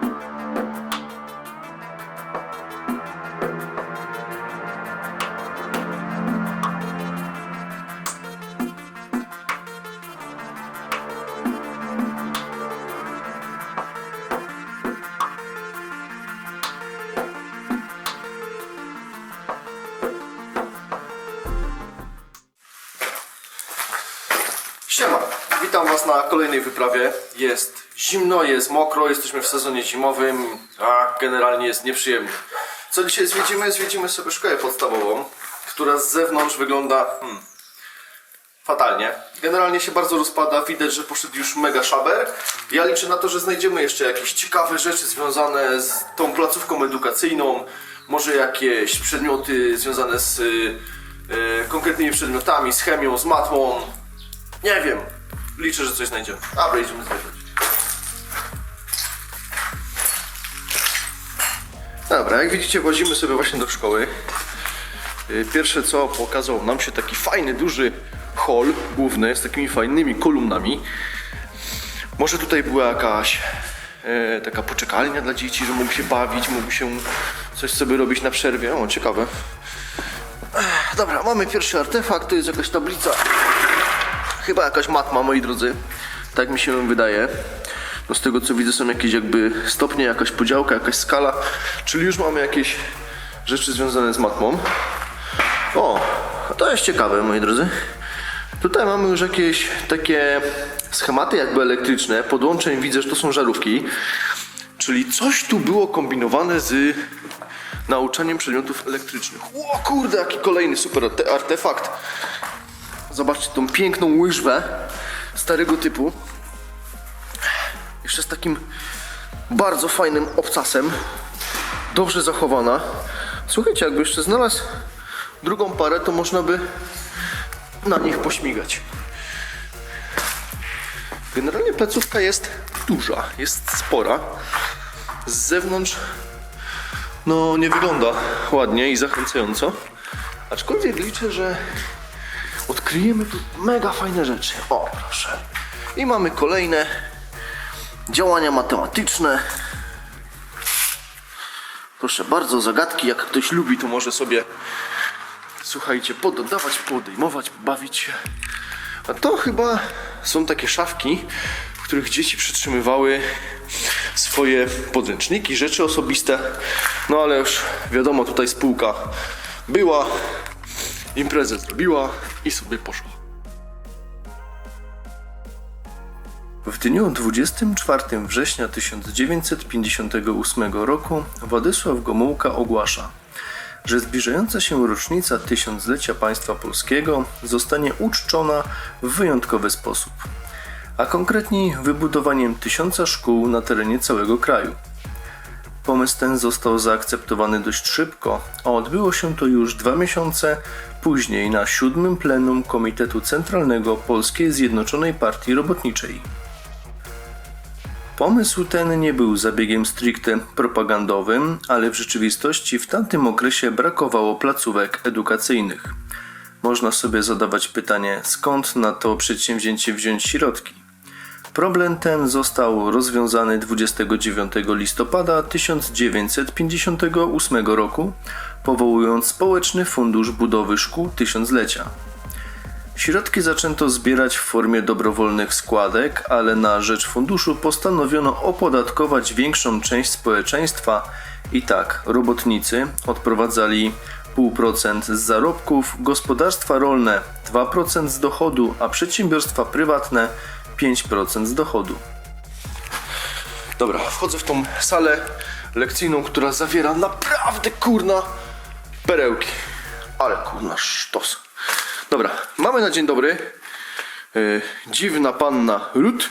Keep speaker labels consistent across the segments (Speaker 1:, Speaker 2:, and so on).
Speaker 1: Bye. Siema, witam Was na kolejnej wyprawie. Jest zimno, jest mokro, jesteśmy w sezonie zimowym, a generalnie jest nieprzyjemnie. Co dzisiaj zwiedzimy? Zwiedzimy sobie szkołę podstawową, która z zewnątrz wygląda hmm, fatalnie. Generalnie się bardzo rozpada, widać, że poszedł już mega szaber. Ja liczę na to, że znajdziemy jeszcze jakieś ciekawe rzeczy związane z tą placówką edukacyjną, może jakieś przedmioty związane z y, y, konkretnymi przedmiotami, z chemią, z matmą. Nie wiem. Liczę, że coś znajdziemy. Dobra, idziemy zwiedzać. Dobra, jak widzicie, włazimy sobie właśnie do szkoły. Yy, Pierwsze co pokazał nam się taki fajny, duży hall główny z takimi fajnymi kolumnami. Może tutaj była jakaś e, taka poczekalnia dla dzieci, że mógł się bawić, mógł się coś sobie robić na przerwie. O, ciekawe. Dobra, mamy pierwszy artefakt, to jest jakaś tablica Chyba jakaś matma, moi drodzy. Tak mi się wydaje. No z tego co widzę są jakieś jakby stopnie, jakaś podziałka, jakaś skala. Czyli już mamy jakieś rzeczy związane z matmą. O, to jest ciekawe, moi drodzy. Tutaj mamy już jakieś takie schematy jakby elektryczne. Podłączeń widzę, że to są żarówki. Czyli coś tu było kombinowane z nauczaniem przedmiotów elektrycznych. O kurde, jaki kolejny super arte- artefakt. Zobaczcie tą piękną łyżwę starego typu. Jeszcze z takim bardzo fajnym obcasem. Dobrze zachowana. Słuchajcie, jakby jeszcze znalazł drugą parę, to można by na nich pośmigać. Generalnie placówka jest duża, jest spora. Z zewnątrz no nie wygląda ładnie i zachęcająco. Aczkolwiek liczę, że odkryjemy tu mega fajne rzeczy. O, proszę. I mamy kolejne działania matematyczne. Proszę bardzo, zagadki. Jak ktoś lubi, to może sobie, słuchajcie, pododawać, podejmować, bawić się. A to chyba są takie szafki, w których dzieci przytrzymywały swoje podręczniki, rzeczy osobiste. No ale już wiadomo, tutaj spółka była, imprezę zrobiła i sobie poszła. W dniu 24 września 1958 roku Władysław Gomułka ogłasza, że zbliżająca się rocznica tysiąclecia państwa polskiego zostanie uczczona w wyjątkowy sposób, a konkretniej wybudowaniem tysiąca szkół na terenie całego kraju. Pomysł ten został zaakceptowany dość szybko, a odbyło się to już dwa miesiące później na siódmym plenum Komitetu Centralnego Polskiej Zjednoczonej Partii Robotniczej. Pomysł ten nie był zabiegiem stricte propagandowym, ale w rzeczywistości w tamtym okresie brakowało placówek edukacyjnych. Można sobie zadawać pytanie, skąd na to przedsięwzięcie wziąć środki. Problem ten został rozwiązany 29 listopada 1958 roku, powołując Społeczny Fundusz Budowy Szkół Tysiąclecia. Środki zaczęto zbierać w formie dobrowolnych składek, ale na rzecz funduszu postanowiono opodatkować większą część społeczeństwa i tak robotnicy odprowadzali 0,5% z zarobków, gospodarstwa rolne 2% z dochodu, a przedsiębiorstwa prywatne 5% z dochodu. Dobra, wchodzę w tą salę lekcyjną, która zawiera naprawdę kurna perełki. Ale kurna sztos. Dobra, mamy na dzień dobry. Yy, dziwna panna Ruth.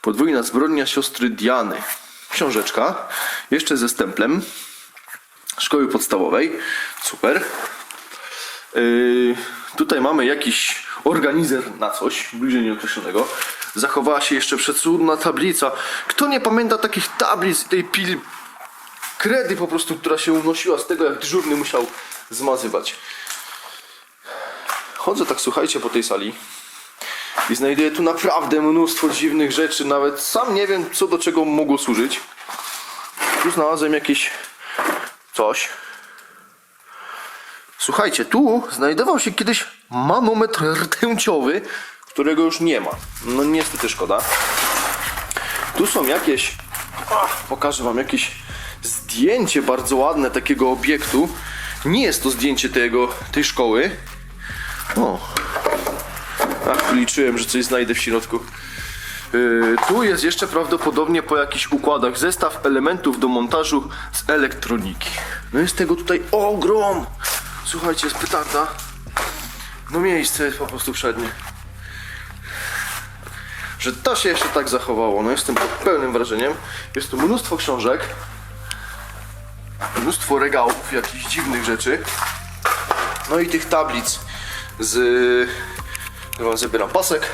Speaker 1: Podwójna zbrodnia siostry Diany. Książeczka. Jeszcze ze stemplem. Szkoły podstawowej. Super. Yy, tutaj mamy jakiś organizer na coś, bliżej nieokreślonego. Zachowała się jeszcze przecudna tablica. Kto nie pamięta takich tablic, tej pil kredy po prostu, która się unosiła z tego, jak dyżurny musiał zmazywać. Chodzę tak, słuchajcie, po tej sali i znajduję tu naprawdę mnóstwo dziwnych rzeczy. Nawet sam nie wiem, co do czego mogło służyć. Tu znalazłem jakieś coś. Słuchajcie, tu znajdował się kiedyś manometr rtęciowy, którego już nie ma. No niestety szkoda. Tu są jakieś. Ach, pokażę wam jakieś zdjęcie bardzo ładne takiego obiektu. Nie jest to zdjęcie tego, tej szkoły. O. Ach, liczyłem, że coś znajdę w środku. Yy, tu jest jeszcze prawdopodobnie po jakichś układach zestaw elementów do montażu z elektroniki. No jest tego tutaj ogrom. Słuchajcie, jest petarda. No miejsce jest po prostu przednie. Że to się jeszcze tak zachowało. No jestem pod pełnym wrażeniem. Jest tu mnóstwo książek. Mnóstwo regałów, jakichś dziwnych rzeczy. No i tych tablic z... Wam zabieram pasek.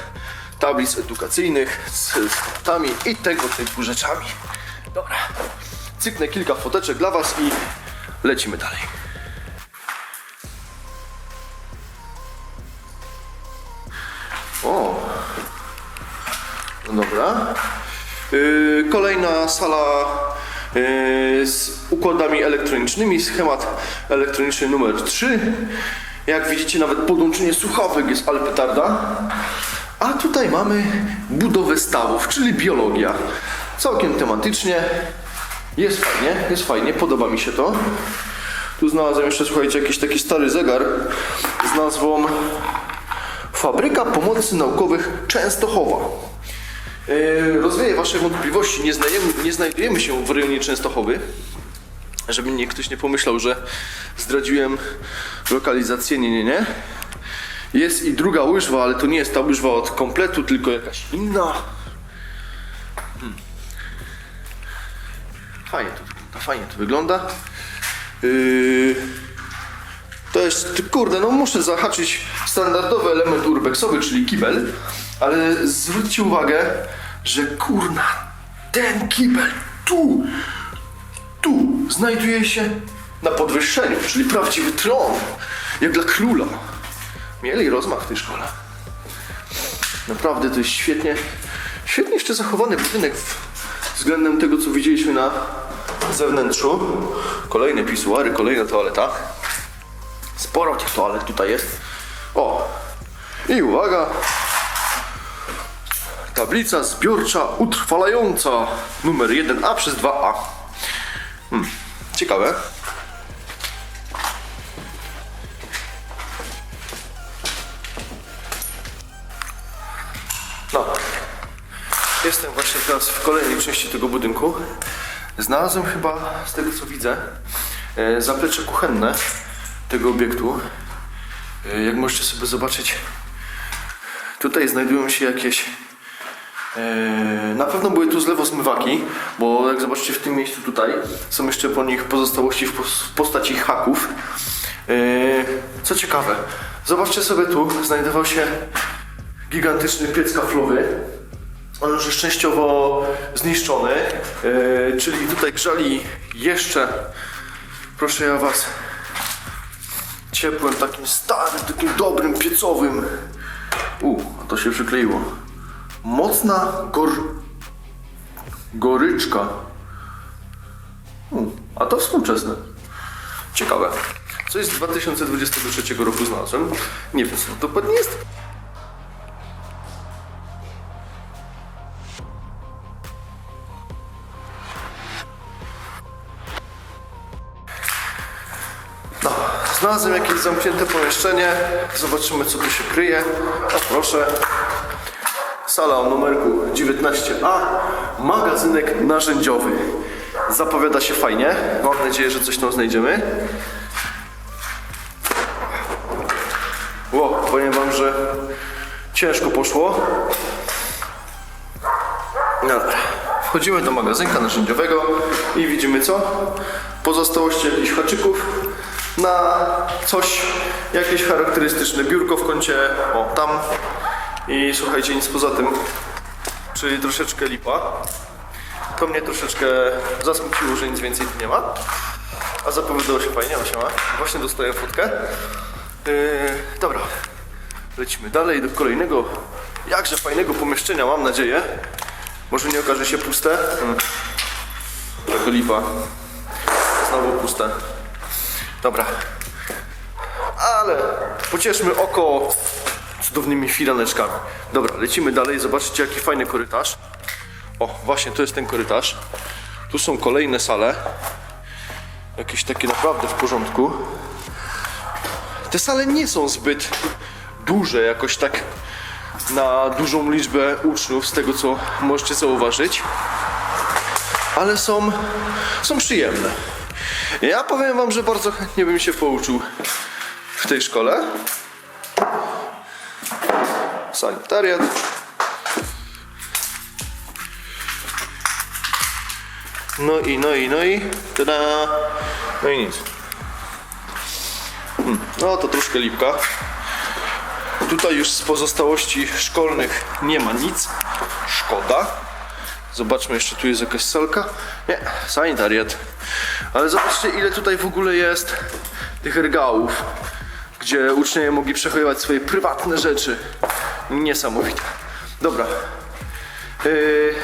Speaker 1: Tablic edukacyjnych z faktami i tego typu rzeczami. Dobra. Cyknę kilka foteczek dla was i lecimy dalej. Dobra. Yy, kolejna sala yy, z układami elektronicznymi. Schemat elektroniczny numer 3. Jak widzicie, nawet podłączenie słuchawek jest ale petarda. A tutaj mamy budowę stawów, czyli biologia. Całkiem tematycznie. Jest fajnie, jest fajnie, podoba mi się to. Tu znalazłem jeszcze, słuchajcie, jakiś taki stary zegar z nazwą Fabryka Pomocy Naukowych Częstochowa. Yy, rozwieję Wasze wątpliwości. Nie, znajemy, nie znajdujemy się w rejonie Częstochowy. Żeby mnie ktoś nie pomyślał, że zdradziłem lokalizację. Nie, nie, nie. Jest i druga łyżwa, ale to nie jest ta łyżwa od kompletu, tylko jakaś inna. Hmm. Fajnie to wygląda, fajnie to wygląda. Yy, to jest, kurde, no muszę zahaczyć standardowy element urbexowy, czyli kibel, ale zwróćcie uwagę, że kurna, ten kibel tu, tu znajduje się na podwyższeniu, czyli prawdziwy tron, jak dla króla. Mieli rozmach w tej szkole. Naprawdę to jest świetnie, świetnie jeszcze zachowany budynek względem tego, co widzieliśmy na zewnętrzu. Kolejne pisuary, kolejna toaleta. Sporo tych toalet tutaj jest. O! I uwaga! Tablica zbiorcza utrwalająca numer 1A przez 2A. Hmm. Ciekawe. No. Jestem właśnie teraz w kolejnej części tego budynku. Znalazłem chyba, z tego co widzę, e, zaplecze kuchenne tego obiektu. E, Jak możecie sobie zobaczyć, tutaj znajdują się jakieś. E, Na pewno były tu zlewozmywaki, bo jak zobaczycie w tym miejscu tutaj są jeszcze po nich pozostałości w pos- w postaci haków. E, Co ciekawe, zobaczcie sobie tu, znajdował się gigantyczny piec kaflowy. On już jest częściowo zniszczony, e, czyli tutaj grzali jeszcze, proszę ja was, ciepłym, takim starym, takim dobrym, piecowym. U, to się przykleiło. Mocna gor... goryczka. U, a to współczesne. Ciekawe. Co jest z 2023 roku znalazłem? Nie wiem, co to dokładnie jest. No, znalazłem jakieś zamknięte pomieszczenie. Zobaczymy, co tu się kryje. Proszę. Sala o numerku 19A. Magazynek narzędziowy. Zapowiada się fajnie. Mam nadzieję, że coś tam znajdziemy. Ło, powiem wam, że ciężko poszło. No dobra. Wchodzimy do magazynka narzędziowego i widzimy co? Pozostałości jakichś haczyków na coś, jakieś charakterystyczne biurko w kącie, o tam i słuchajcie, nic poza tym, czyli troszeczkę lipa. To mnie troszeczkę zasmuciło, że nic więcej tu nie ma, a zapowiadało się fajnie, osiema. Właśnie dostaję fotkę. Yy, dobra, lecimy dalej do kolejnego, jakże fajnego pomieszczenia, mam nadzieję. Może nie okaże się puste. Hmm. lipa. Znowu puste. Dobra. Ale pocieszmy oko cudownymi firaneczkami. Dobra, lecimy dalej. Zobaczcie, jaki fajny korytarz. O, właśnie to jest ten korytarz. Tu są kolejne sale. Jakieś takie naprawdę w porządku. Te sale nie są zbyt duże, jakoś tak na dużą liczbę uczniów, z tego co możecie zauważyć. Ale są, są przyjemne. Ja powiem wam, że bardzo chętnie bym się pouczył w tej szkole. Sanitariat. No i, no i, no i, tada! No i nic. Hmm, No to troszkę lipka. Tutaj już z pozostałości szkolnych nie ma nic. Szkoda. Zobaczmy, jeszcze tu jest jakaś salka. Nie, sanitariat. Ale zobaczcie, ile tutaj w ogóle jest tych regałów, gdzie uczniowie mogli przechowywać swoje prywatne rzeczy. Niesamowite. Dobra. Yy,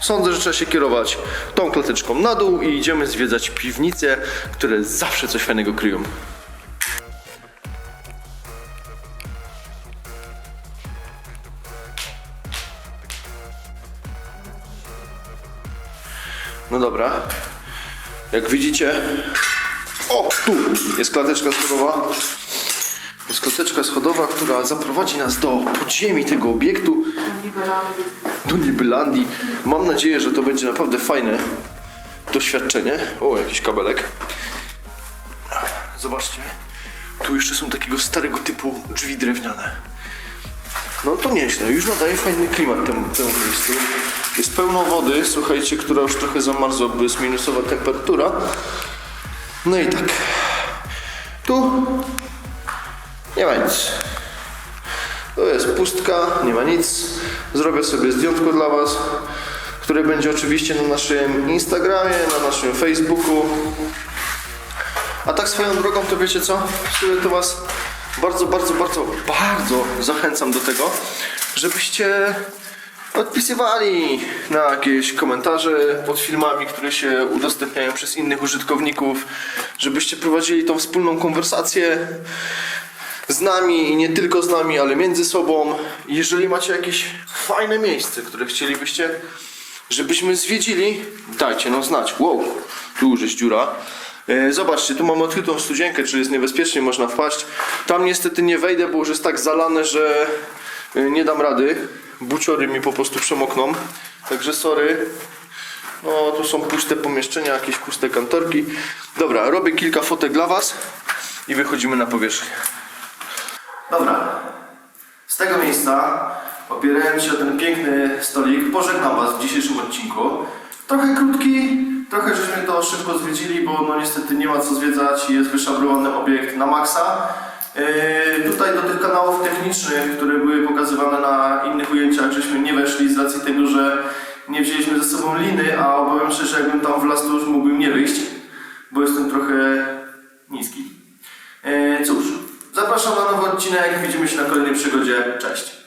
Speaker 1: sądzę, że trzeba się kierować tą klateczką na dół i idziemy zwiedzać piwnice, które zawsze coś fajnego kryją. No dobra. Jak widzicie. O, tu jest klateczka schodowa. Jest schodowa, która zaprowadzi nas do podziemi tego obiektu. Do Nibelandii. Mam nadzieję, że to będzie naprawdę fajne doświadczenie. O, jakiś kabelek. Zobaczcie. Tu jeszcze są takiego starego typu drzwi drewniane. No to nieźle, już nadaje fajny klimat temu, temu miejscu. Jest pełno wody, słuchajcie, która już trochę zamarzła, bo jest minusowa temperatura. No i tak. Tu nie ma nic. To jest pustka, nie ma nic. Zrobię sobie zdjętko dla Was, które będzie oczywiście na naszym Instagramie, na naszym Facebooku. A tak swoją drogą, to wiecie co? W sumie to Was bardzo, bardzo, bardzo, bardzo zachęcam do tego, żebyście odpisywali na jakieś komentarze pod filmami, które się udostępniają przez innych użytkowników, żebyście prowadzili tą wspólną konwersację z nami i nie tylko z nami, ale między sobą. Jeżeli macie jakieś fajne miejsce, które chcielibyście, żebyśmy zwiedzili, dajcie nam znać. Wow, tu już jest dziura. E, Zobaczcie, tu mamy odkrytą studzienkę, czyli jest niebezpiecznie, można wpaść. Tam niestety nie wejdę, bo już jest tak zalane, że e, nie dam rady. Buciory mi po prostu przemokną. Także sorry. No, tu są puste pomieszczenia, jakieś puste kantorki. Dobra, robię kilka fotek dla Was i wychodzimy na powierzchnię. Dobra, z tego miejsca, opierając się o ten piękny stolik, pożegnam Was w dzisiejszym odcinku. Trochę krótki, trochę żeśmy to szybko zwiedzili, bo no niestety nie ma co zwiedzać i jest wyszabrowany obiekt na maksa. Yy, tutaj do tych kanałów technicznych, które były pokazywane na innych ujęciach, żeśmy nie weszli z racji tego, że nie wzięliśmy ze sobą liny, a obawiam się, że jakbym tam wlazł, to już mógłbym nie wyjść, bo jestem trochę niski. E, cóż, zapraszam na nowy odcinek. Widzimy się na kolejnej przygodzie. Cześć.